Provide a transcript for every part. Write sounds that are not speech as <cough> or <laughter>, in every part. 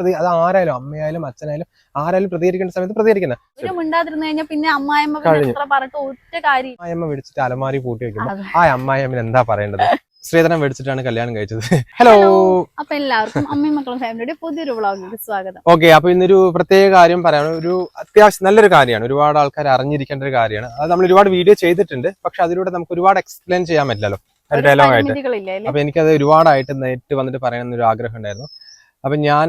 പ്രതി അത് ആരായാലും അമ്മയായാലും അച്ഛനായാലും ആരായാലും പ്രതികരിക്കേണ്ട സമയത്ത് പ്രതികരിക്കുന്നത് ഒരു മിണ്ടാതിരുന്നു കഴിഞ്ഞാൽ പിന്നെ അമ്മായിമ്മ പറഞ്ഞിട്ട് ഒറ്റ കാര്യം. അലമാരി പൂട്ടി വെക്കുമ്പോൾ ആ അമ്മായിമ്മ എന്താ പറയേണ്ടത്? ശ്രീധരൻ മേടിച്ചിട്ടാണ് കല്യാണം കഴിച്ചത്. ഹലോ അപ്പൊ എല്ലാവർക്കും അമ്മയും മക്കളും ഫാമിലിയുടെ പുതിയൊരു വ്ളോഗിലേക്ക് സ്വാഗതം. ഓക്കെ അപ്പൊ ഇന്നൊരു പ്രത്യേക കാര്യം പറയാൻ ഒരു അത്യാവശ്യം നല്ലൊരു കാര്യമാണ്. ഒരുപാട് ആൾക്കാർ അറിഞ്ഞിരിക്കേണ്ട ഒരു കാര്യമാണ്. അത് നമ്മൾ ഒരുപാട് വീഡിയോ ചെയ്തിട്ടുണ്ട് പക്ഷെ അതിലൂടെ നമുക്ക് ഒരുപാട് എക്സ്പ്ലെയിൻ ചെയ്യാൻ പറ്റില്ലല്ലോ. ഒരു ഡയലോഗ് ആയിട്ട്? അപ്പൊ എനിക്കത് ഒരുപാടായിട്ട് നേരിട്ട് വന്നിട്ട് പറയണമെന്ന് ഒരു ആഗ്രഹം ഉണ്ടായിരുന്നു. അപ്പൊ ഞാൻ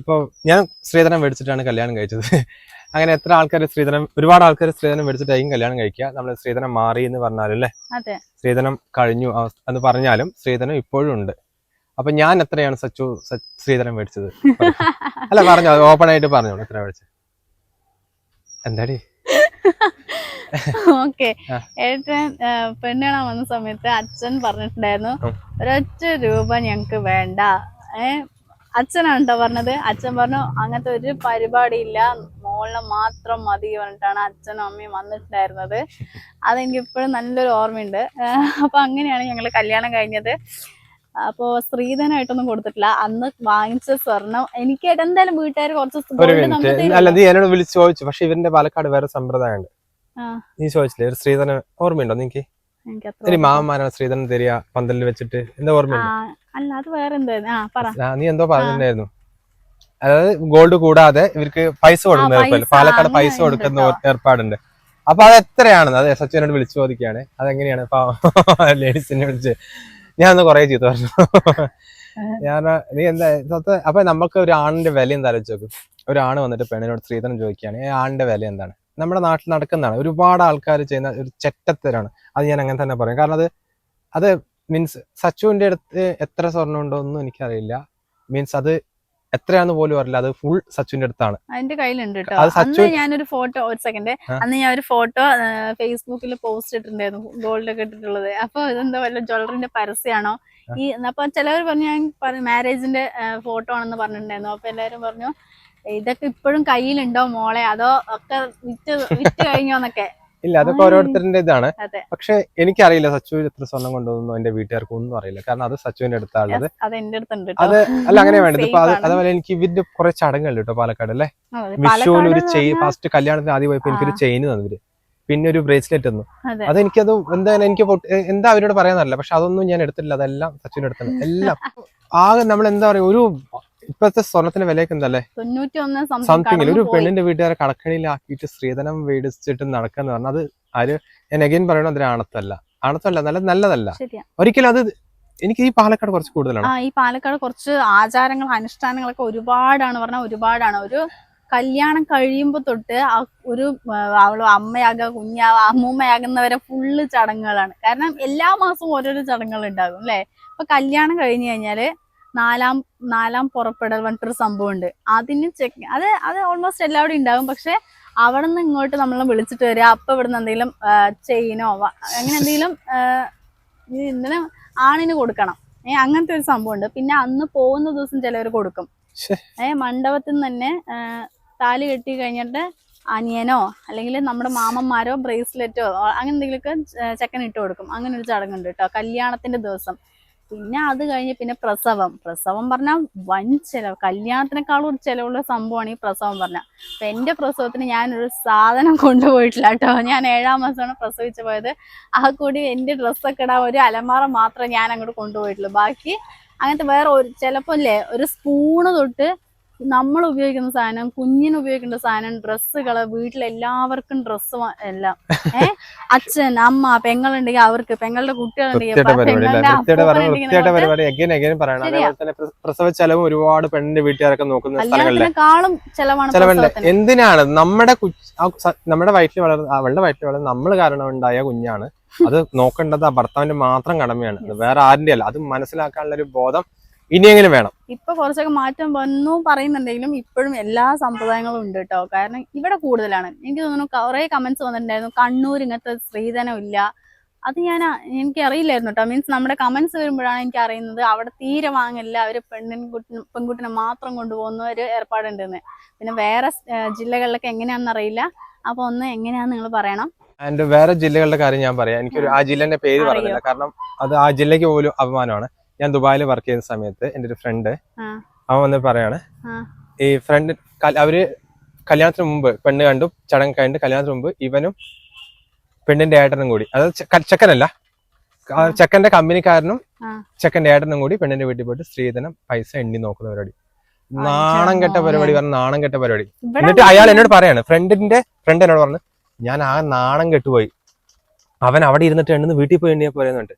ഇപ്പൊ ഞാൻ സ്ത്രീധനം മേടിച്ചിട്ടാണ് കല്യാണം കഴിച്ചത്. <laughs> അങ്ങനെ എത്ര ആൾക്കാർ സ്ത്രീധനം ഒരുപാട് ആൾക്കാർ സ്ത്രീധനം മേടിച്ചിട്ടായിരിക്കും കല്യാണം കഴിക്കുക. നമ്മൾ സ്ത്രീധനം മാറി എന്ന് പറഞ്ഞാലും സ്ത്രീധനം കഴിഞ്ഞു എന്ന് പറഞ്ഞാലും സ്ത്രീധനം ഇപ്പോഴും ഉണ്ട്. അപ്പൊ ഞാൻ എത്രയാണ് സച്ചു സ്ത്രീധനം മേടിച്ചത്? <laughs> അല്ല പറഞ്ഞോ ഓപ്പൺ ആയിട്ട് പറഞ്ഞോളൂ എത്ര മേടിച്ചത് എന്താടി? <laughs> ഓക്കെ. ഏട്ടൻ ആ, വന്ന സമയത്ത് അച്ഛൻ പറഞ്ഞിട്ടുണ്ടായിരുന്നു. ഒരൊറ്റ രൂപ ഞങ്ങക്ക് വേണ്ട. ഏ അച്ഛനാണ് കേട്ടോ പറഞ്ഞത്. അച്ഛൻ പറഞ്ഞു അങ്ങനത്തെ ഒരു പരിപാടി ഇല്ല മോളിനെ മാത്രം മതി പറഞ്ഞിട്ടാണ് അച്ഛനും അമ്മയും വന്നിട്ടുണ്ടായിരുന്നത്. അതെനിക്ക് ഇപ്പോഴും നല്ലൊരു ഓർമ്മയുണ്ട്. അപ്പൊ അങ്ങനെയാണ് ഞങ്ങൾ കല്യാണം കഴിഞ്ഞത്. അപ്പോ സ്ത്രീധനായിട്ടൊന്നും കൊടുത്തിട്ടില്ല. അന്ന് വാങ്ങിച്ച സ്വർണം. എനിക്ക് എന്തായാലും വീട്ടുകാർ കുറച്ച്. അല്ല നീ എന്നോട് വിളിച്ച് ചോദിച്ചു. പക്ഷെ ഇവന്റെ പാലക്കാട് വേറെ സമ്പ്രദായം ഉണ്ട് ആ. നീ ചോദിച്ചില്ലേ ഒരു സ്ത്രീധനം ഓർമ്മയുണ്ടോ നിനക്ക്? എനിക്ക് മാമന്മാരാണ് ശ്രീധരൻ തരിക പന്തലിൽ വെച്ചിട്ട്. എന്താ ഓർമ്മ അല്ല അത് വേറെ നീ എന്തോ പറഞ്ഞിട്ടുണ്ടായിരുന്നു. അതായത് ഗോൾഡ് കൂടാതെ ഇവർക്ക് പൈസ കൊടുക്കുന്ന പാലക്കാട് പൈസ കൊടുക്കുന്ന. ഏർപ്പാടുണ്ട്. അപ്പൊ അത് എത്രയാണെന്ന്? അതെ സച്ചിനോട് വിളിച്ചു ചോദിക്കുകയാണ്. അതെങ്ങനെയാണ്? <laughs> ലേഡീസിനെ വിളിച്ച്. ഞാൻ ഒന്ന് കുറെ ചീത്ത പറഞ്ഞു. <laughs> ഞാൻ നീ എന്താ? സത്യം? അപ്പൊ നമുക്ക് ഒരു ആണിന്റെ വില എന്താ? ആലോചിച്ച് നോക്കും. ഒരു ആണ് വന്നിട്ട് പെണ്ണിനോട് സ്ത്രീധനം ചോദിക്കുകയാണ് ഈ ആണിന്റെ വില എന്താണ്? നമ്മുടെ നാട്ടിൽ നടക്കുന്നതാണ്. ഒരുപാട് ആൾക്കാർ ചെയ്യുന്ന ഒരു ചെറ്റത്തരാണ്. അത് ഞാൻ അങ്ങനെ തന്നെ പറയും. കാരണം അത് അത് മീൻസ് സച്ചുവിന്റെ അടുത്ത് എത്ര സ്വർണം ഉണ്ടോ ഒന്നും എനിക്കറിയില്ല. മീൻസ് അത് എത്രയാന്ന് പോലും അറിയില്ല. അത് ഫുൾ സച്ചുവിന്റെ അടുത്താണ്. അതിന്റെ കയ്യിലുണ്ട് കേട്ടോ അന്ന് ഞാനൊരു ഫോട്ടോ ഒരു സെക്കൻഡ് അന്ന് ഞാൻ ഒരു ഫോട്ടോ ഫേസ്ബുക്കിൽ പോസ്റ്റ് ഇട്ടിട്ടുണ്ടായിരുന്നു. ഗോൾഡ് ഒക്കെ ഇട്ടിട്ടുള്ളത്. അപ്പൊ ഇതെന്താ വല്ല ജ്വല്ലറിന്റെ പരസ്യമാണോ ഈ അപ്പൊ ചിലവർ പറഞ്ഞു ഞാൻ മാരേജിന്റെ ഫോട്ടോ ആണെന്ന് പറഞ്ഞിട്ടുണ്ടായിരുന്നു. അപ്പൊ എല്ലാവരും പറഞ്ഞു ഇതൊക്കെ ഇപ്പോഴും കയ്യിലുണ്ടോ മോളെ? അതോ ഒക്കെ വിറ്റ് വിറ്റ് കഴിഞ്ഞോന്നൊക്കെ ഇല്ല അതൊക്കെ. ഓരോരുത്തരുടെ ഇതാണ്. പക്ഷെ എനിക്കറിയില്ല സച്ചു എത്ര സ്വർണം കൊണ്ടുവന്നു എന്റെ വീട്ടുകാർക്ക് ഒന്നും അറിയില്ല. കാരണം അത് സച്ചുവിന്റെ അടുത്താണുള്ളത്. അത് അല്ല അങ്ങനെ വേണ്ടത് ഇപ്പൊ അതുപോലെ എനിക്ക് ഇവരുടെ കുറെ ചടങ്ങുണ്ട് കേട്ടോ പാലക്കാട് അല്ലെ? വിഷുവിന് ഒരു ചെയിൻ ഫസ്റ്റ് കല്യാണത്തിന് ആദ്യം പോയപ്പോ എനിക്കൊരു ചെയിൻ തന്നിവര് പിന്നെ ഒരു ബ്രേസ്ലെറ്റ് തന്നു. അതെ. അതെനിക്കത് എന്താ എനിക്ക് എന്താ അവരോട് പറയാന്നറിയില്ല. പക്ഷെ അതൊന്നും ഞാൻ എടുത്തിട്ടില്ല. അതെല്ലാം സച്ചുവിന്റെ അടുത്താണ് എല്ലാം. ആകെ നമ്മൾ എന്താ പറയാ ഒരു ഇപ്പോഴത്തെ സ്വർണത്തിന്റെ വിലയൊക്കെ എന്തല്ലേ സംതിങ് ഒരു പെണ്ണിന്റെ വീട്ടുകാരെ കടക്കണിയിലാക്കിയിട്ട് സ്ത്രീധനം മേടിച്ചിട്ട് നടക്കാന്ന് പറഞ്ഞാൽ അത് ആര്? ഞാൻ അഗൈൻ പറയണത് അതിന് ആണത്തല്ല. ആണത്തല്ല നല്ല നല്ലതല്ല. ഒരിക്കലും അത് എനിക്ക് ഈ പാലക്കാട് കുറച്ച് കൂടുതലാണ്. ഈ പാലക്കാട് കുറച്ച് ആചാരങ്ങൾ അനുഷ്ഠാനങ്ങളൊക്കെ ഒരുപാടാണ് പറഞ്ഞാൽ ഒരുപാടാണ്. ഒരു കല്യാണം കഴിയുമ്പോ തൊട്ട് ആ ഒരു അവൾ അമ്മയാകുക കുഞ്ഞാവ അമ്മൂമ്മയാകുന്നവരെ ഫുള്ള് ചടങ്ങുകളാണ്. കാരണം എല്ലാ മാസവും ഓരോരോ ചടങ്ങുകൾ ഉണ്ടാകും അല്ലെ? അപ്പൊ കല്യാണം കഴിഞ്ഞു കഴിഞ്ഞാൽ നാലാം നാലാം പുറപ്പെടൽ പറഞ്ഞിട്ടൊരു സംഭവം ഉണ്ട് അതിന് ചെക്ക് അത് അത് ഓൾമോസ്റ്റ് എല്ലാവരും ഉണ്ടാകും പക്ഷെ അവിടെ നിന്ന് ഇങ്ങോട്ട് നമ്മൾ വിളിച്ചിട്ട് വരിക. അപ്പൊ ഇവിടുന്ന് എന്തെങ്കിലും ചെയിനോ അങ്ങനെ എന്തെങ്കിലും ഇന്നലെ ആണിന് കൊടുക്കണം. ഏ അങ്ങനത്തെ ഒരു സംഭവം ഉണ്ട് പിന്നെ അന്ന് പോകുന്ന ദിവസം ചിലവർ കൊടുക്കും. ഏഹ് ഏ മണ്ഡപത്തിൽ നിന്ന് തന്നെ താലി കെട്ടി കഴിഞ്ഞിട്ട് അനിയനോ അല്ലെങ്കിൽ നമ്മുടെ മാമന്മാരോ ബ്രേസ്ലെറ്റോ അങ്ങനെ എന്തെങ്കിലുമൊക്കെ ചെക്കൻ ഇട്ട് കൊടുക്കും. അങ്ങനെ ഒരു ചടങ്ങുണ്ട് കേട്ടോ. കല്യാണത്തിന്റെ ദിവസം. പിന്നെ അത് കഴിഞ്ഞ് പിന്നെ പ്രസവം. പ്രസവം പറഞ്ഞാൽ വൻ ചെലവ്. കല്യാണത്തിനേക്കാളും ഒരു ചെലവുള്ള സംഭവമാണ് ഈ പ്രസവം പറഞ്ഞാൽ അപ്പൊ എന്റെ പ്രസവത്തിന് ഞാനൊരു സാധനം കൊണ്ടുപോയിട്ടില്ല കേട്ടോ ഞാൻ ഏഴാം മാസമാണ് പ്രസവിച്ചു പോയത്. ആ കൂടി എന്റെ ഡ്രസ്സൊക്കെ ഇടാൻ ഒരു അലമാറ മാത്രമേ ഞാൻ അങ്ങോട്ട് കൊണ്ടുപോയിട്ടുള്ളൂ. ബാക്കി അങ്ങനത്തെ വേറെ ഒരു ചിലപ്പോ ഇല്ലേ? ഒരു സ്പൂണ് തൊട്ട് നമ്മൾ ഉപയോഗിക്കുന്ന സാധനം കുഞ്ഞിന് ഉപയോഗിക്കേണ്ട സാധനം ഡ്രസ്സുകൾ വീട്ടിലെല്ലാവർക്കും ഡ്രസ്സ് എല്ലാം. ഏഹ് അച്ഛൻ അമ്മ പെങ്ങളുണ്ടെങ്കിൽ അവർക്ക് പെങ്ങളുടെ കുട്ടികളുണ്ടെങ്കിൽ പ്രസവ ചെലവും ഒരുപാട് പെണ്ണിന്റെ വീട്ടുകാരൊക്കെ നോക്കുന്ന ചെലവാണ് എന്തിനാണ്? നമ്മുടെ നമ്മുടെ വയറ്റിൽ വളർന്ന അവളുടെ വയറ്റിൽ വളർന്ന നമ്മൾ കാരണം ഉണ്ടായ കുഞ്ഞാണ്. അത് നോക്കേണ്ടത് ആ ഭർത്താവിന്റെ മാത്രം കടമയാണ്. വേറെ ആരുടെ അല്ല അത് മനസ്സിലാക്കാനുള്ള ഒരു ബോധം ഇനിയെങ്കിലും വേണം. ഇപ്പൊ കുറച്ചൊക്കെ മാറ്റം വന്നു പറയുന്നുണ്ടെങ്കിലും ഇപ്പോഴും എല്ലാ സമ്പ്രദായങ്ങളും ഉണ്ട് കേട്ടോ കാരണം ഇവിടെ കൂടുതലാണ്. എനിക്ക് തോന്നുന്നു കുറെ കമന്റ്സ് വന്നിട്ടുണ്ടായിരുന്നു. കണ്ണൂർ ഇങ്ങനത്തെ സ്ത്രീധനം ഇല്ല. അത് ഞാൻ എനിക്ക് അറിയില്ലായിരുന്നു കേട്ടോ മീൻസ് നമ്മുടെ കമന്റ്സ് വരുമ്പോഴാണ് എനിക്ക് അറിയുന്നത്. അവിടെ തീരെ വാങ്ങില്ല. അവർ പെണ്ണിൻ കുട്ടി പെൺകുട്ടിനെ മാത്രം കൊണ്ടുപോകുന്ന ഒരു ഏർപ്പാടുണ്ടെന്ന്. പിന്നെ വേറെ ജില്ലകളിലൊക്കെ എങ്ങനെയാണെന്ന് അറിയില്ല. അപ്പൊ ഒന്ന് എങ്ങനെയാന്ന് നിങ്ങൾ പറയണം. ആൻഡ് വേറെ ജില്ലകളുടെ കാര്യം ഞാൻ പറയാം. എനിക്കൊരു ആ ജില്ലന്റെ പേര് പറയുന്നില്ല കാരണം അത് ആ ജില്ലയ്ക്ക് പോലും അപമാനമാണ്. ഞാൻ ദുബായിൽ വർക്ക് ചെയ്യുന്ന സമയത്ത് എന്റെ ഒരു ഫ്രണ്ട്. അവൻ വന്ന് പറയാണ് ഈ ഫ്രണ്ട് അവർ കല്യാണത്തിന് മുമ്പ് പെണ്ണ് കണ്ടു ചടങ്ങ് കണ്ടു കല്യാണത്തിന് മുമ്പ് ഇവനും പെണ്ണിന്റെ ഏട്ടനും കൂടി അതായത് ചെക്കനല്ല ചെക്കന്റെ കമ്പനിക്കാരനും. ചെക്കന്റെ ഏട്ടനും കൂടി പെണ്ണിന്റെ വീട്ടിൽ പോയിട്ട് സ്ത്രീധനം പൈസ എണ്ണി നോക്കുന്ന പരിപാടി. നാണം കെട്ട പരിപാടി പറഞ്ഞ നാണം കെട്ട പരിപാടി. എന്നിട്ട് അയാൾ എന്നോട് പറയാണ് ഫ്രണ്ടിന്റെ ഫ്രണ്ട് എന്നോട് പറഞ്ഞു ഞാൻ ആ നാണം കെട്ടുപോയി. അവൻ അവിടെ ഇരുന്നിട്ട് എണ്ണുന്ന വീട്ടിൽ പോയി എണ്ണിയാ പോരെന്നുണ്ട്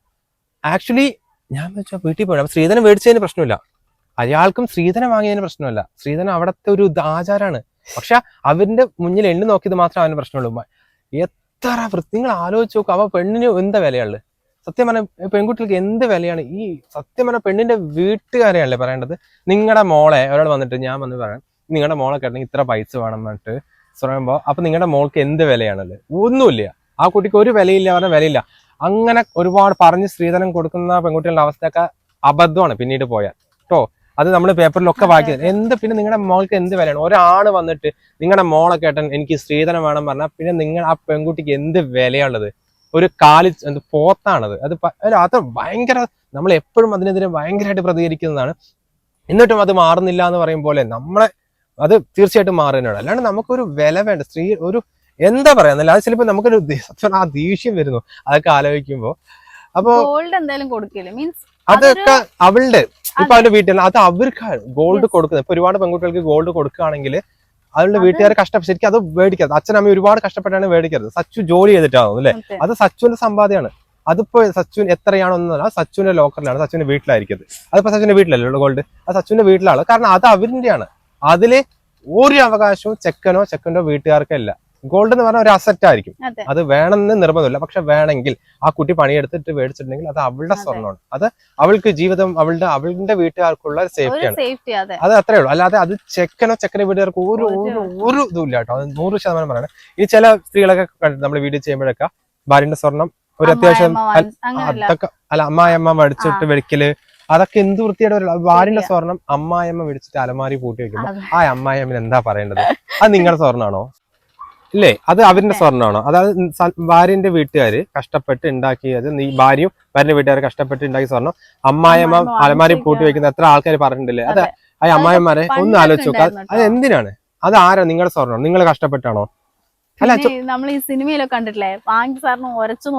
ആക്ച്വലി ഞാൻ വെച്ചാൽ വീട്ടിൽ അപ്പൊ സ്ത്രീധനം മേടിച്ചതിന് പ്രശ്നമില്ല. അയാൾക്കും സ്ത്രീധനം വാങ്ങിയതിന് പ്രശ്നമില്ല. സ്ത്രീധനം അവിടുത്തെ ഒരു ആചാരമാണ് പക്ഷെ അവന്റെ മുന്നിൽ എണ്ണി നോക്കിയത് മാത്രമേ അവന് പ്രശ്നമുള്ളൂ. എത്ര വൃത്തി നിങ്ങൾ ആലോചിച്ച് നോക്കും അവ പെണ്ണിന് എന്താ വിലയുള്ളത് സത്യം പറഞ്ഞ പെൺകുട്ടികൾക്ക് എന്ത് വിലയാണ്? ഈ സത്യം പറഞ്ഞ പെണ്ണിന്റെ വീട്ടുകാരെയല്ലേ പറയേണ്ടത്? നിങ്ങളുടെ മോളെ ഒരാൾ വന്നിട്ട് ഞാൻ വന്ന് പറയാം നിങ്ങളുടെ മോളെ കേട്ടെങ്കിൽ ഇത്ര പൈസ വേണം എന്നിട്ട് പറയുമ്പോൾ അപ്പൊ നിങ്ങളുടെ മോൾക്ക് എന്ത് വിലയാണല്ലേ ഒന്നുമില്ല. ആ കുട്ടിക്ക് ഒരു വിലയില്ല പറഞ്ഞ വിലയില്ല. അങ്ങനെ ഒരുപാട് പറഞ്ഞ് സ്ത്രീധനം കൊടുക്കുന്ന പെൺകുട്ടികളുടെ അവസ്ഥയൊക്കെ അബദ്ധമാണ് പിന്നീട് പോയാൽ. കേട്ടോ അത് നമ്മൾ പേപ്പറിലൊക്കെ വായിക്കുന്നത്. എന്ത് പിന്നെ നിങ്ങളുടെ മോൾക്ക് എന്ത് വിലയാണ്? ഒരാൾ വന്നിട്ട് നിങ്ങളുടെ മോളെ കേട്ടൻ എനിക്ക് സ്ത്രീധനം വേണം പറഞ്ഞാൽ പിന്നെ നിങ്ങൾ ആ പെൺകുട്ടിക്ക് എന്ത് വിലയുള്ളത് ഒരു കാലി എന്ത് പോത്താണത്? അത് അത് ഭയങ്കര നമ്മൾ എപ്പോഴും അതിനെതിരെ ഭയങ്കരമായിട്ട് പ്രതികരിക്കുന്നതാണ്. എന്നിട്ടും അത് മാറുന്നില്ല എന്ന് പറയും പോലെ നമ്മളെ അത് തീർച്ചയായിട്ടും മാറുന്നതാണ് അല്ലാണ്ട് നമുക്കൊരു വില വേണ്ട. സ്ത്രീ ഒരു എന്താ പറയാ? എന്നല്ല അത് ചിലപ്പോൾ നമുക്കൊരു സത്യം ആ ദേഷ്യം വരുന്നു. അതൊക്കെ ആലോചിക്കുമ്പോ. അപ്പൊ ഗോൾഡ് എന്തായാലും കൊടുക്കില്ല. മീൻസ് അതൊക്കെ അവളുടെ ഇപ്പൊ. അവന്റെ വീട്ടിൽ അത് അവർക്ക് ഗോൾഡ്. കൊടുക്കുന്നത്. ഇപ്പൊ ഒരുപാട് പെൺകുട്ടികൾക്ക് ഗോൾഡ് കൊടുക്കുകയാണെങ്കിൽ അവളുടെ വീട്ടുകാർ കഷ്ടപ്പെട്ട് ശരിക്കും അത് മേടിക്കരുത് അച്ഛനമ്മ ഒരുപാട് കഷ്ടപ്പെട്ടാണ് മേടിക്കരുത് സച്ചു ജോലി ചെയ്തിട്ടാണോ അല്ലേ? അത്. സച്ചുവിന്റെ സമ്പാദ്യമാണ്. അതിപ്പോ സച്ചുവിന് എത്രയാണോന്നല്ല സച്ചുവിന്റെ ലോക്കറിലാണ്. സച്ചുവിന്റെ വീട്ടിലായിരിക്കുന്നത് അതിപ്പോ സച്ചുവിന്റെ വീട്ടിലല്ലേ ഗോൾഡ് അത് സച്ചുവിന്റെ വീട്ടിലാണ്. കാരണം അത് അവരിന്റെയാണ്. അതിൽ ഒരു അവകാശവും ചെക്കനോ ചെക്കനോ വീട്ടുകാർക്കോ ഇല്ല ഗോൾഡ് എന്ന് പറഞ്ഞാൽ ഒരു അസറ്റ് ആയിരിക്കും. അത്. വേണമെന്ന് നിർബന്ധമില്ല. പക്ഷെ വേണമെങ്കിൽ ആ കുട്ടി പണിയെടുത്തിട്ട് മേടിച്ചിട്ടുണ്ടെങ്കിൽ അത് അവളുടെ. സ്വർണമാണ്. അത് അവൾക്ക് ജീവിതം അവളുടെ അവളുടെ വീട്ടുകാർക്കുള്ള സേഫ്റ്റിയാണ് സേഫ്റ്റി അതെ. അത് അത്രേ ഉള്ളൂ. അല്ലാതെ അത് ചെക്കനോ ചെക്കനെ വീട്ടുകാർക്ക് ഒരു ഒരു- ഒരു ഒരു ഇതും ഇല്ല കേട്ടോ. അത് നൂറ് ശതമാനം പറയണം. ഈ ചില സ്ത്രീകളൊക്കെ നമ്മൾ വീഡിയോ ചെയ്യുമ്പോഴൊക്കെ ഭാര്യന്റെ സ്വർണം ഒരു അത്യാവശ്യം അതൊക്കെ അല്ല അമ്മായിയമ്മ മേടിച്ചിട്ട് വെടിക്കൽ അതൊക്കെ എന്ത് വൃത്തിയുടെ ഒരു ഭാര്യന്റെ ശരിയാ. സ്വർണം അമ്മായിയമ്മ മേടിച്ചിട്ട് അലമാരി പൂട്ടി വെക്കുമ്പോ ആ അമ്മായിയമ്മ എന്താ പറയേണ്ടത്? അത് നിങ്ങളുടെ സ്വർണാണോ? ഇല്ലേ? അത് അവരുടെ സ്വർണമാണോ. അതായത് ഭാര്യന്റെ വീട്ടുകാര് കഷ്ടപ്പെട്ട് ഉണ്ടാക്കിയത് നീ ഭാര്യയും ഭാര്യന്റെ വീട്ടുകാർ കഷ്ടപ്പെട്ട് ഉണ്ടാക്കിയ സ്വർണം അമ്മായിയമ്മ അലമാരി പൂട്ടി വെക്കുന്ന എത്ര ആൾക്കാർ പറഞ്ഞിട്ടില്ലേ? അത്. ആ അമ്മായിമാരെ ഒന്ന് ആലോചിച്ചു അത് എന്തിനാണ് അത് ആരാ നിങ്ങളുടെ സ്വർണം നിങ്ങൾ കഷ്ടപ്പെട്ടാണോ? നമ്മൾ ഈ സിനിമയിലൊക്കെ കണ്ടിട്ടില്ലേ? വാങ്ങി ഉരച്ചു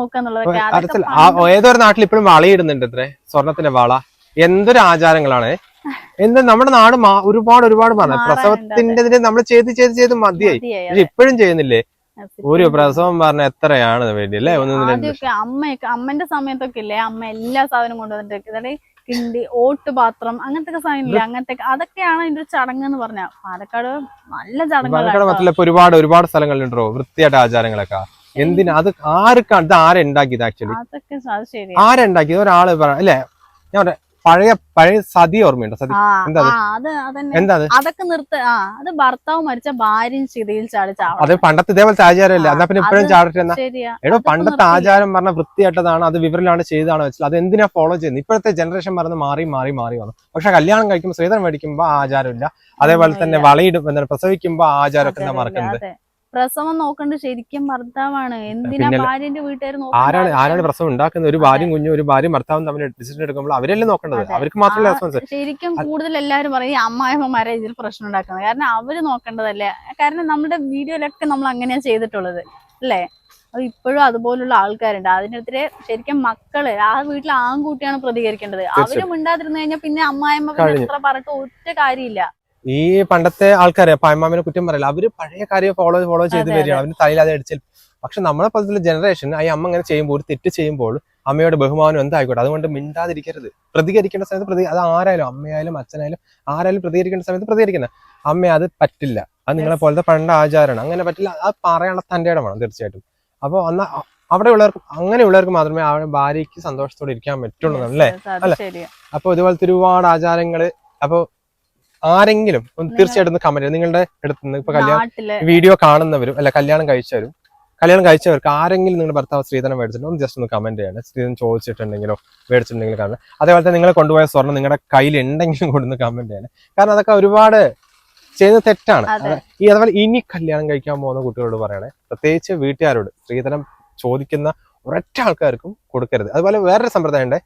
ഏതൊരു നാട്ടിൽ ഇപ്പോഴും വളയിടുന്നുണ്ട് അത്രേ സ്വർണത്തിന്റെ വള. എന്തൊരു ആചാരങ്ങളാണ്. എന്താ നമ്മുടെ നാട് ഒരുപാട് ഒരുപാട് പറഞ്ഞു പ്രസവത്തിന്റെ നമ്മൾ ചെയ്ത് ചെയ്ത് ചെയ്ത് മതിയായി. പക്ഷെ ഇപ്പോഴും ചെയ്യുന്നില്ലേ. ഒരു പ്രസവം പറഞ്ഞ എത്രയാണ് വേണ്ടി അല്ലേ? ഒന്ന് അമ്മയൊക്കെ അമ്മന്റെ സമയത്തൊക്കെ ഇല്ലേ? അമ്മ എല്ലാ സാധനവും കൊണ്ടുവന്നിട്ട് അതായത് കിണ്ടി ഓട്ട് പാത്രം അങ്ങനത്തെ സാധനം ഇല്ലേ? അങ്ങനത്തെ അതൊക്കെയാണ് ഇതിന്റെ ഒരു ചടങ്ങ് എന്ന് പറഞ്ഞ പാലക്കാട് നല്ല ചടങ്ങ് ഒരുപാട് ഒരുപാട് സ്ഥലങ്ങളിലുണ്ടോ വൃത്തിയായിട്ട് ആചാരങ്ങളൊക്കെ. എന്തിനാ? അത് ആർക്കാണ് ഇത് ആരുണ്ടാക്കിയത് ആക്ച്വലി ആരുണ്ടാക്കിയത് ഒരാൾ പറ അല്ലേ? ഞാൻ പറയാം. പഴയ പഴയ സതി ഓർമ്മയുണ്ടോ? സതി. എന്താ അതൊക്കെ നിർത്ത ആ അത് ഭർത്താവ് മരിച്ച ഭാര്യയും ചിതയിൽ അത് പണ്ടത്തെ ഇതേപോലത്തെ ആചാരമല്ലേ എന്നാ പിന്നെ ഇപ്പോഴും ശരിയാ. എടോ പണ്ടത്തെ ആചാരം പറഞ്ഞ വൃത്തിയായിട്ടതാണ് അത് വിവരലാണ് ചെയ്താണ് വെച്ചാൽ അത് എന്തിനാ ഫോളോ ചെയ്യുന്നത് ഇപ്പോഴത്തെ ജനറേഷൻ പറഞ്ഞ് മാറി മാറി മാറി വന്നു. പക്ഷെ കല്യാണം കഴിക്കുമ്പോൾ സ്ത്രീധനം മേടിക്കുമ്പോൾ ആ ആചാരമില്ല. അതേപോലെ തന്നെ. വളയിടും പ്രസവിക്കുമ്പോ പ്രസവിക്കുമ്പോൾ ആ ആചാരമൊക്കെ എന്താ മറക്കുന്നത്. പ്രസവം നോക്കേണ്ടത് ശരിക്കും ഭർത്താവാണ്. എന്തിനാ. ഭാര്യന്റെ വീട്ടുകാർ ആരാണ് ആരാണ് പ്രസവം ഉണ്ടാക്കുന്നത്? ഒരു ഭാര്യയും കുഞ്ഞും ഒരു ഭാര്യയും ഭർത്താവും തമ്മിൽ ഡിസിഷൻ എടുക്കുമ്പോൾ അവരല്ലേ നോക്കേണ്ടത്? അവർക്ക് മാത്രമല്ല റെസ്പോൺസ് ശരിക്കും കൂടുതൽ എല്ലാവരും പറയും അമ്മായിമ്മ അമ്മായിമ്മമാരെ ഇതിൽ പ്രശ്നം ഉണ്ടാക്കുന്നത്. കാരണം അവർ നോക്കേണ്ടതല്ലേ? കാരണം നമ്മുടെ വീഡിയോയിലൊക്കെ നമ്മൾ അങ്ങനെയാ ചെയ്തിട്ടുള്ളത്. അല്ലേ? അത് ഇപ്പോഴും അതുപോലുള്ള ആൾക്കാരുണ്ട്. അതിനെതിരെ ശരിക്കും മക്കൾ ആ വീട്ടിലെ ആൺകുട്ടിയാണ് പ്രതികരിക്കേണ്ടത്. അവർ ഉണ്ടാതിരുന്നു മിണ്ടാതിരുന്നു കഴിഞ്ഞാൽ പിന്നെ അമ്മായിമ്മ എത്ര പറഞ്ഞിട്ട് ഒറ്റ കാര്യമില്ല. ഈ പണ്ടത്തെ ആൾക്കാരെ പായ്മാമിനെ കുറ്റം പറയില്ല അവർ പഴയ കാര്യം ഫോളോ ഫോളോ ചെയ്ത് വരികയാണ് അവന് തലയിൽ അത് അടിച്ചിൽ പക്ഷെ നമ്മളെ പോലത്തെ ജനറേഷൻ ഈ അമ്മ ഇങ്ങനെ ചെയ്യുമ്പോൾ ഒരു തെറ്റ് ചെയ്യുമ്പോൾ അമ്മയുടെ ബഹുമാനം എന്തായിക്കോട്ടെ? അതുകൊണ്ട് മിണ്ടാതിരിക്കരുത്. പ്രതികരിക്കേണ്ട സമയത്ത് പ്രതി അത് ആരായാലും അമ്മയായാലും അച്ഛനായാലും ആരായാലും പ്രതികരിക്കേണ്ട സമയത്ത് പ്രതികരിക്കണം. അമ്മ അത് പറ്റില്ല. അത് നിങ്ങളെ പോലത്തെ പണ്ട ആചാരമാണ് അങ്ങനെ പറ്റില്ല. അത് പറയാനുള്ള തന്റെ ഇടമാണ് തീർച്ചയായിട്ടും. അപ്പോൾ അന്ന് ഉള്ളവർക്ക് അവിടെയുള്ളവർക്ക് അങ്ങനെയുള്ളവർക്ക് മാത്രമേ അവരുടെ ഭാര്യയ്ക്ക് സന്തോഷത്തോടെ ഇരിക്കാൻ പറ്റുള്ളൂ അല്ലേ? അല്ലെ? അപ്പോൾ ഇതുപോലത്തെ ഒരുപാട് ആചാരങ്ങൾ അപ്പോൾ ആരെങ്കിലും ഒന്ന് തീർച്ചയായിട്ടും ഒന്ന് കമന്റ് നിങ്ങളുടെ അടുത്ത് നിന്ന് ഇപ്പൊ കല്യാണം വീഡിയോ കാണുന്നവരും അല്ല കല്യാണം കഴിച്ചവരും കല്യാണം കഴിച്ചവർക്ക് ആരെങ്കിലും നിങ്ങളുടെ ഭർത്താവ് സ്ത്രീധനം മേടിച്ചിട്ടുണ്ടോ ഒന്ന് ജസ്റ്റ് ഒന്ന് കമന്റ് ചെയ്യണം. സ്ത്രീധനം ചോദിച്ചിട്ടുണ്ടെങ്കിലോ മേടിച്ചിട്ടുണ്ടെങ്കിലും കാരണം അതേപോലെ തന്നെ നിങ്ങൾ കൊണ്ടുപോയ സ്വർണം നിങ്ങളുടെ കയ്യിൽ ഉണ്ടെങ്കിലും കൊണ്ടുവന്ന് കമന്റ് ചെയ്യണം. കാരണം അതൊക്കെ ഒരുപാട് ചെയ്യുന്നത് തെറ്റാണ്. ഈ അതുപോലെ ഇനി കല്യാണം കഴിക്കാൻ പോകുന്ന കുട്ടികളോട് പറയണേ പ്രത്യേകിച്ച് വീട്ടുകാരോട് സ്ത്രീധനം ചോദിക്കുന്ന ഒരൊറ്റ ആൾക്കാർക്കും കൊടുക്കരുത്. അതുപോലെ വേറൊരു സമ്പ്രദായം ഉണ്ട്.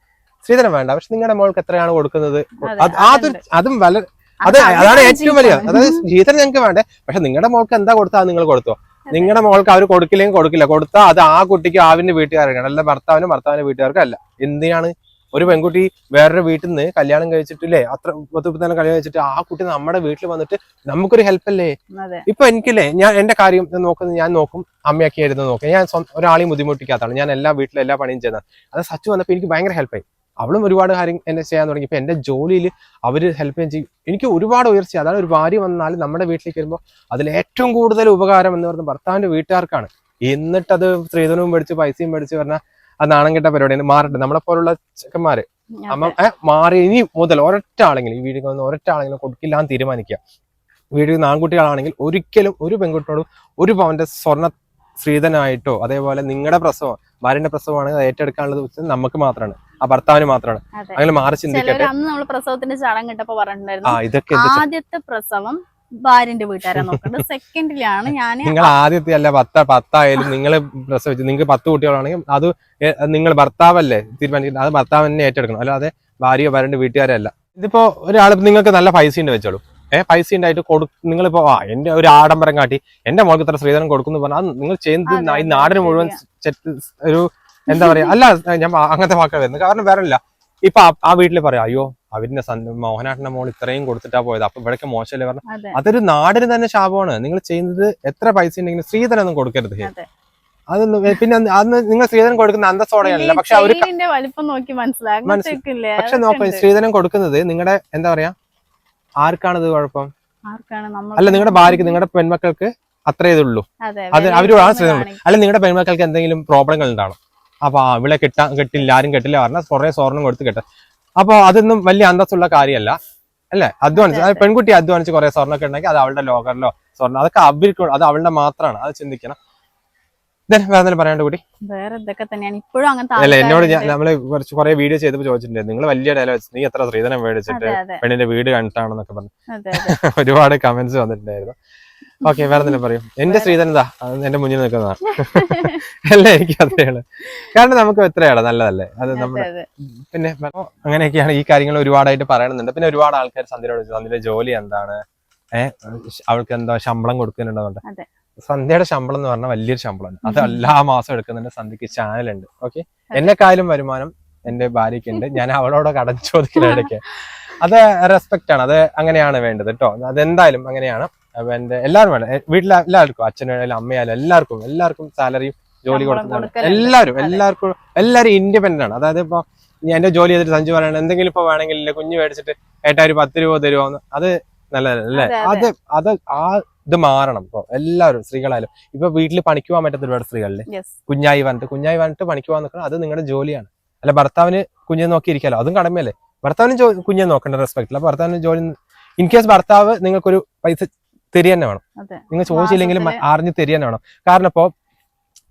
സ്ത്രീധനം വേണ്ട പക്ഷെ നിങ്ങളുടെ മോൾക്ക് എത്രയാണ് കൊടുക്കുന്നത്? അത് അതും വളരെ അത് അത് അതാണ് ഏറ്റവും വലിയ. അതായത് ജീവിതം ഞങ്ങൾക്ക് വേണ്ടേ? പക്ഷെ നിങ്ങളുടെ മോൾക്ക് എന്താ കൊടുത്താൽ നിങ്ങൾ കൊടുത്തോ? നിങ്ങളുടെ മോൾക്ക് അവർ കൊടുക്കില്ലെങ്കിൽ കൊടുക്കില്ല. കൊടുത്താൽ അത് ആ കുട്ടിക്ക് ആവിന്റെ വീട്ടുകാർക്കാണ് അല്ല ഭർത്താവിനും ഭർത്താവിന്റെ വീട്ടുകാർക്കും അല്ല. എന്തിനാണ് ഒരു പെൺകുട്ടി വേറൊരു വീട്ടിൽ നിന്ന് കല്യാണം കഴിച്ചിട്ടില്ലേ? അത്ര പത്ത് മുപ്പത്തിനാല് കല്യാണം കഴിച്ചിട്ട് ആ കുട്ടി നമ്മുടെ വീട്ടിൽ വന്നിട്ട് നമുക്കൊരു ഹെൽപ്പ് അല്ലേ അതെ. ഇപ്പൊ എനിക്കില്ലേ ഞാൻ എന്റെ കാര്യം നോക്കുന്നത് ഞാൻ നോക്കും അമ്മയൊക്കെ ആയിരുന്നു നോക്കും. ഞാൻ ഒരാളെയും ബുദ്ധിമുട്ടിക്കാത്തതാണ്. ഞാൻ എല്ലാ വീട്ടിലും എല്ലാ പണിയും ചെയ്യുന്നത് അത് സച്ചു വന്നപ്പോൾ എനിക്ക് ഭയങ്കര ഹെൽപ്പായി. അവളും ഒരുപാട് കാര്യം എന്നെ ചെയ്യാൻ തുടങ്ങി. ഇപ്പൊ എന്റെ ജോലിയിൽ അവർ ഹെൽപ്പ് ചെയ്യാൻ ചെയ്യും. എനിക്ക് ഒരുപാട് ഉയർച്ച. അതാണ് ഒരു ഭാര്യ വന്നാൽ നമ്മുടെ വീട്ടിലേക്ക് വരുമ്പോൾ അതിൽ ഏറ്റവും കൂടുതൽ ഉപകാരം എന്ന് പറയുന്നത് ഭർത്താവിന്റെ വീട്ടുകാർക്കാണ്. എന്നിട്ടത് സ്ത്രീധനവും മേടിച്ച് പൈസയും മേടിച്ച് പറഞ്ഞാൽ അത് നാണം കെട്ട പരിപാടിയാണ് മാറട്ടെ. നമ്മളെ പോലുള്ള ചെക്കന്മാര്. അമ്മ മാറി ഇനി മുതൽ ഒരൊറ്റ ആളെങ്കിലും ഈ വീട്ടിൽ വന്ന് ഒരൊറ്റ ആളെങ്കിലും കൊടുക്കില്ല എന്ന് തീരുമാനിക്കുക. വീട്ടിൽ ആൺകുട്ടികളാണെങ്കിൽ ഒരിക്കലും ഒരു പെൺകുട്ടിയോടും ഒരു പവന്റെ സ്വർണ സ്ത്രീധനായിട്ടോ അതേപോലെ നിങ്ങളുടെ പ്രസവം ഭാര്യന്റെ പ്രസവമാണെങ്കിൽ ഏറ്റെടുക്കാനുള്ളത് നമുക്ക് മാത്രമാണ്. ആ ഭർത്താവിന് മാത്രമാണ്. അങ്ങനെ മാറി ചിന്തിക്കട്ടെ. അന്ന് നമ്മൾ പ്രസവത്തിന്റെ ചടങ്ങ് ഇട്ടപ്പോ പറഞ്ഞിട്ടുണ്ടായിരുന്നു. ഇതൊക്കെ ആദ്യത്തെ പ്രസവം ഭാര്യന്റെ വീട്ടുകാരെ നോക്കേണ്ടത് സെക്കൻഡിലാണ് <laughs> ഞാൻ നിങ്ങൾ ആദ്യത്തെ അല്ല പത്ത പത്തായാലും നിങ്ങൾ പ്രസവിച്ചു നിങ്ങൾക്ക് പത്ത് കുട്ടികളാണെങ്കിൽ അത് നിങ്ങൾ ഭർത്താവല്ലേ തീരുമാനിക്കുന്നത്? അത് ഭർത്താവ് തന്നെ ഏറ്റെടുക്കണം. അല്ലാതെ ഭാര്യയോ ഭാര്യന്റെ വീട്ടുകാരല്ല ഇതിപ്പോ ഒരാൾ നിങ്ങൾക്ക് നല്ല പൈസ ഉണ്ട് വെച്ചോളൂ. ഏഹ് പൈസ ഉണ്ടായിട്ട് കൊടു നിങ്ങളിപ്പോ ആ എന്റെ ഒരു ആഡംബരം കാട്ടി എന്റെ മോൾക്ക് ഇത്ര ശ്രീധനം കൊടുക്കുന്നു പറഞ്ഞാൽ അത് നിങ്ങൾ ചെയ്യുന്നത് ഈ നാടിന് മുഴുവൻ. ഒരു എന്താ പറയാ? അല്ല ഞാൻ അങ്ങനത്തെ വാക്കുകൾ വരുന്നത്. കാരണം വേറെ ഇല്ല ഇപ്പൊ ആ- വീട്ടിൽ പറയാം അയ്യോ അവരിന്റെ മോഹനാട്ടിന്റെ മോൾ ഇത്രയും കൊടുത്തിട്ടാ പോയത്. അപ്പൊ ഇവിടേക്ക് മോശമല്ലേ പറഞ്ഞു അതെ. അതൊരു നാടിന് തന്നെ ശാപമാണ്. നിങ്ങൾ ചെയ്യുന്നത് എത്ര പൈസ ഉണ്ടെങ്കിലും സ്ത്രീധനം ഒന്നും കൊടുക്കരുത്. അതെ. അതൊന്നും പിന്നെ അന്ന് നിങ്ങൾ സ്ത്രീധനം കൊടുക്കുന്ന അന്തസ്സോടെയല്ല പക്ഷെ അവർ പക്ഷെ നോക്കാം സ്ത്രീധനം കൊടുക്കുന്നത് നിങ്ങളുടെ എന്താ പറയാ? ആർക്കാണത് കുഴപ്പം? അല്ല നിങ്ങളുടെ ഭാര്യക്ക് നിങ്ങളുടെ പെൺമക്കൾക്ക് അത്രേ ഇതുള്ളൂ. അതെ അവരോടാണ് അവരോട് ആ സ്ത്രീധനം. അല്ല നിങ്ങളുടെ പെൺമക്കൾക്ക് എന്തെങ്കിലും പ്രോബ്ലങ്ങൾ ഉണ്ടാവണം അപ്പൊ ആ ഇവിടെ കിട്ടാൻ കിട്ടില്ല ആരും കിട്ടില്ല പറഞ്ഞാൽ കുറെ സ്വർണം കൊടുത്ത് കിട്ടും. അപ്പൊ അതൊന്നും വലിയ അന്തസ്സുള്ള കാര്യമല്ല. അല്ലേ? അധ്വാനിച്ച് പെൺകുട്ടി അധ്വാനിച്ച് കുറെ സ്വർണമൊക്കെ ഉണ്ടെങ്കിൽ അത് അവളുടെ ലോകറിലോ സ്വർണം അതൊക്കെ അവർക്ക് അത് അവളുടെ മാത്രമാണ്. അത് ചിന്തിക്കണം. വേറെ പറയാണ്ട് കൂടി വേറെ ഇതൊക്കെ തന്നെയാണ്? ഇപ്പോഴും അങ്ങനത്തെ അല്ല എന്നോട് നമ്മൾ കുറച്ച് കുറെ വീഡിയോ ചെയ്തപ്പോ ചോദിച്ചിട്ടുണ്ടായിരുന്നു നിങ്ങൾ വലിയ ഡയലോഗ് നീ എത്ര സ്ത്രീധനം മേടിച്ചിട്ട് പെണ്ണിന്റെ വീട് കണ്ടിട്ടാണെന്നൊക്കെ പറഞ്ഞു. <laughs> ഒരുപാട് കമന്റ്സ് വന്നിട്ടുണ്ടായിരുന്നു. ഓക്കെ വേറെ എന്തെങ്കിലും പറയും. എന്റെ അത് എന്റെ മുന്നിൽ നിൽക്കുന്നതാണ് അല്ല എനിക്ക് അത്രയാണ് കാരണം നമുക്ക് എത്രയാണ് നല്ലതല്ലേ? അത് നമ്മുടെ പിന്നെ അങ്ങനെയൊക്കെയാണ് ഈ കാര്യങ്ങൾ ഒരുപാടായിട്ട് പറയണമെന്നുണ്ട് പിന്നെ ഒരുപാട് ആൾക്കാർ സന്ധ്യയോട് സന്ധ്യയുടെ ജോലി എന്താണ്? ഏഹ് അവൾക്ക് എന്താ ശമ്പളം കൊടുക്കുന്നുണ്ടോ. സന്ധ്യയുടെ ശമ്പളം എന്ന് പറഞ്ഞാൽ വലിയൊരു ശമ്പളമാണ്. അത് എല്ലാ മാസം എടുക്കുന്നുണ്ട് സന്ധ്യക്ക് ചാനലുണ്ട്. ഓക്കെ? എന്നെക്കാളും വരുമാനം എന്റെ ഭാര്യയ്ക്കുണ്ട്. ഞാൻ അവളോട് കടം ചോദിക്കുന്നതിടയ്ക്ക് അത് റെസ്പെക്ട് ആണ്. അത് അങ്ങനെയാണ് വേണ്ടത് കേട്ടോ അതെന്തായാലും അങ്ങനെയാണ്. എന്റെ എല്ലാവരും വേണം. വീട്ടിലെ എല്ലാവർക്കും അച്ഛനായാലും അമ്മയായാലും എല്ലാവർക്കും എല്ലാവർക്കും സാലറിയും ജോലി കൊടുക്കുന്നതാണ്. എല്ലാവരും എല്ലാവർക്കും എല്ലാവരും ഇൻഡിപെൻഡന്റ് ആണ്. അതായത് ഇപ്പൊ ഞാൻ എന്റെ ജോലി ചെയ്തിട്ട് സഞ്ജു പറയണം എന്തെങ്കിലും ഇപ്പൊ വേണമെങ്കിൽ കുഞ്ഞു മേടിച്ചിട്ട് ഏട്ടാ ഒരു പത്ത് രൂപ തരുമോ അത് നല്ലതല്ലേ? അതെ, അത്. അത് ആ ഇത് മാറണം ഇപ്പൊ എല്ലാവരും സ്ത്രീകളായാലും. ഇപ്പൊ വീട്ടിൽ പണിക്ക് പോകാൻ പറ്റാത്ത ഒരുപാട് സ്ത്രീകളില്ലേ കുഞ്ഞായി വന്നിട്ട് കുഞ്ഞായി വന്നിട്ട് പണിക്ക് പോകാൻ നിൽക്കണം അത് നിങ്ങളുടെ ജോലിയാണ്. അല്ല ഭർത്താവിന് കുഞ്ഞെ നോക്കിയിരിക്കാലോ? അതും കടമയല്ലേ? ഭർത്താവിന് കുഞ്ഞെ കുഞ്ഞിനെ നോക്കേണ്ട റെസ്പെക്ട് അല്ല ഭർത്താവിന് ജോലി ഇൻ കേസ് ഭർത്താവ് നിങ്ങൾക്കൊരു പൈസ തരിക തന്നെ വേണം നിങ്ങൾ ചോദിച്ചില്ലെങ്കിലും അറിഞ്ഞ് തരിക തന്നെ വേണം. കാരണം ഇപ്പോ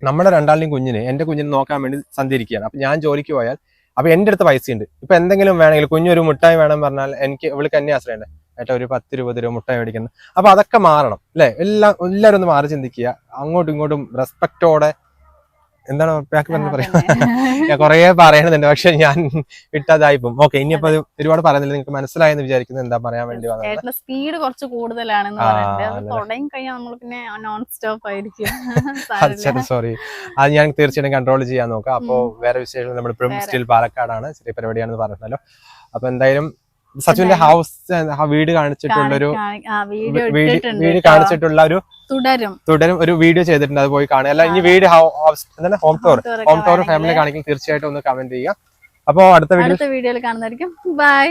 നമ്മുടെ രണ്ടാളിനെയും കുഞ്ഞിന് എന്റെ കുഞ്ഞിനെ നോക്കാൻ വേണ്ടി സഞ്ചരിക്കുകയാണ് അപ്പൊ ഞാൻ ജോലിക്ക് പോയാൽ അപ്പൊ എന്റെ അടുത്ത് പൈസ ഉണ്ട്. ഇപ്പൊ എന്തെങ്കിലും വേണമെങ്കിൽ കുഞ്ഞൊരു മുട്ടായി വേണം പറഞ്ഞാൽ എനിക്ക് ഇവൾക്ക് എന്നെ ആശ്രയണ്ടേ ഏട്ടാ ഒരു പത്ത് രൂപ രൂപ മുട്ടായി മേടിക്കുന്നത് അപ്പൊ അതൊക്കെ മാറണം അല്ലെ? എല്ലാം എല്ലാവരും ഒന്ന് മാറി ചിന്തിക്കുക. അങ്ങോട്ടും ഇങ്ങോട്ടും റെസ്പെക്റ്റോടെ എന്താണ് ബാക്കി പറഞ്ഞു പറയാ. കുറേ പറയണതുണ്ട് പക്ഷെ ഞാൻ വിട്ടതായിപ്പോ ഓക്കെ ഇനിയിപ്പോ ഒരുപാട് പറയുന്നില്ല. നിങ്ങൾക്ക് മനസ്സിലായെന്ന് വിചാരിക്കുന്നത് എന്താ പറയാൻ വേണ്ടി വന്നത്. സ്പീഡ് കുറച്ച് കൂടുതലാണെന്ന്. തുടങ്ങി കഴിഞ്ഞാൽ നമ്മൾ പിന്നെ നോൺ സ്റ്റോപ്പ് ആയിരിക്കും. <laughs> സോറി അത് ഞാൻ തീർച്ചയായിട്ടും കൺട്രോൾ ചെയ്യാൻ നോക്കാം. അപ്പോൾ. വേറെ വിശേഷം നമ്മൾ ഇപ്പോഴും സ്റ്റിൽ പാലക്കാടാണ് ചെറിയ പരിപാടിയാണെന്ന് പറഞ്ഞല്ലോ. അപ്പൊ എന്തായാലും സച്ചുവിന്റെ ഹൗസ് വീട് കാണിച്ചിട്ടുള്ളൊരു വീഡിയോ വീട് കാണിച്ചിട്ടുള്ള ഒരു തുടരും. തുടരും ഒരു വീഡിയോ ചെയ്തിട്ടുണ്ട് അത് പോയി കാണുക. അല്ല ഇനി വീട് ഹൗസ് എന്താണ്? Home tour home tour family കാണിക്കും. തീർച്ചയായിട്ടും ഒന്ന് കമന്റ് ചെയ്യുക. അപ്പോ അടുത്ത വീഡിയോ വീഡിയോയിൽ കാണുന്നതായിരിക്കും. ബൈ